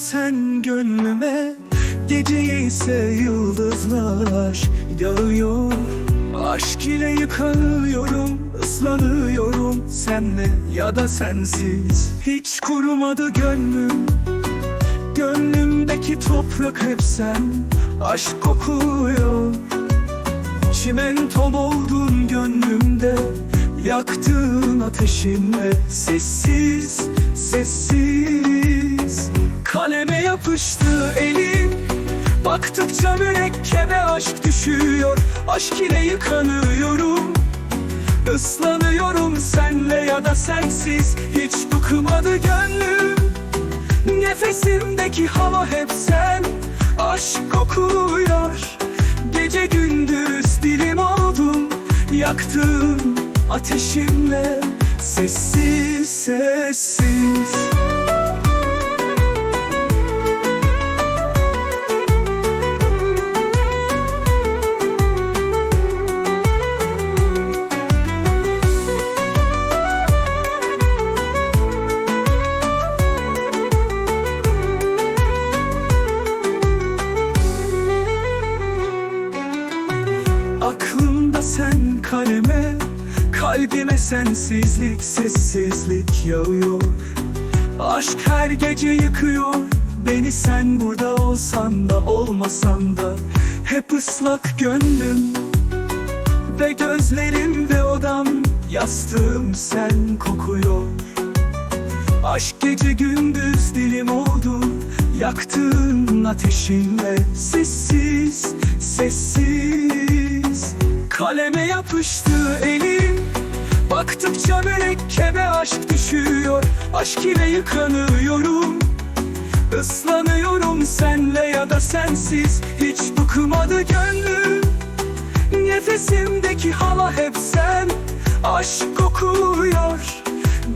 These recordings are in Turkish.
sen gönlüme Gece ise yıldızlar yağıyor. Aşk ile yıkanıyorum, ıslanıyorum Senle ya da sensiz. Hiç kurumadı gönlüm Gönlümdeki toprak hep sen. Aşk kokuyor Çimentom oldun gönlümde. Yaktığın ateşinle Sessiz, sessiz Kaleme yapıştı elim Baktıkça mürekkebe aşk düşüyor. Aşk ile yıkanıyorum. Islanıyorum senle ya da sensiz. Hiç bıkmadı gönlüm. Nefesimdeki hava hep sen. Aşk kokuyor Gece gündüz dilim oldum. Yaktığım ateşimle Sessiz sessiz Sen kaleme Kalbime sensizlik sessizlik yağıyor. Aşk her gece yıkıyor Beni sen burada olsan da olmasan da. Hep ıslak gönlüm Ve gözlerimde odam Yastığım sen kokuyor. Aşk gece gündüz dilim oldu Yaktığın ateşinle Sessiz, sessiz Kaleme yapıştı elim Baktıkça mürekkebe aşk düşüyor. Aşk ile yıkanıyorum. Islanıyorum senle ya da sensiz. Hiç bıkmadı gönlüm. Nefesimdeki hava hep sen. Aşk kokuyor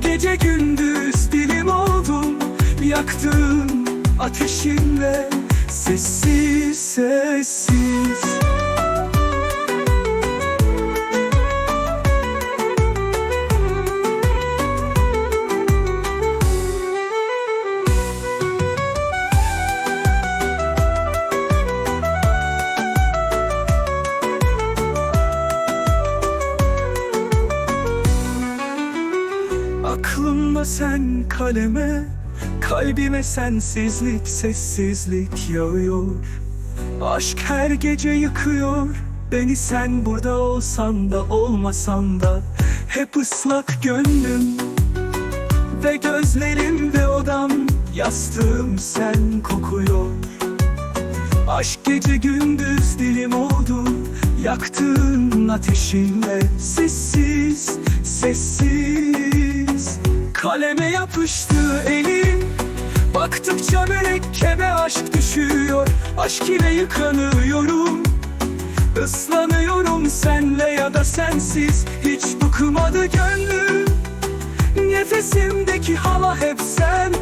Gece gündüz dilim oldum. Yaktığın ateşinle Sessiz sessiz Aklımda sen kaleme Kalbime sensizlik sessizlik yağıyor. Aşk her gece yıkıyor. Beni sen burada olsan da olmasan da Hep ıslak gönlüm Ve gözlerimde odam Yastığım sen kokuyor. Aşk gece gündüz dilim oldu Yaktığın ateşinle Sessiz, sessiz Kaleme yapıştı elim Baktıkça mürekkebe aşk düşüyor. Aşk ile yıkanıyorum. Islanıyorum senle ya da sensiz. Hiç bıkmadı gönlüm. Nefesimdeki hava hep sen.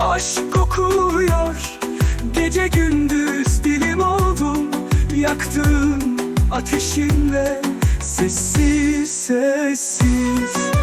Aşk kokuyor. Gece gündüz dilim oldum Yaktığın ateşinle Sessiz sessiz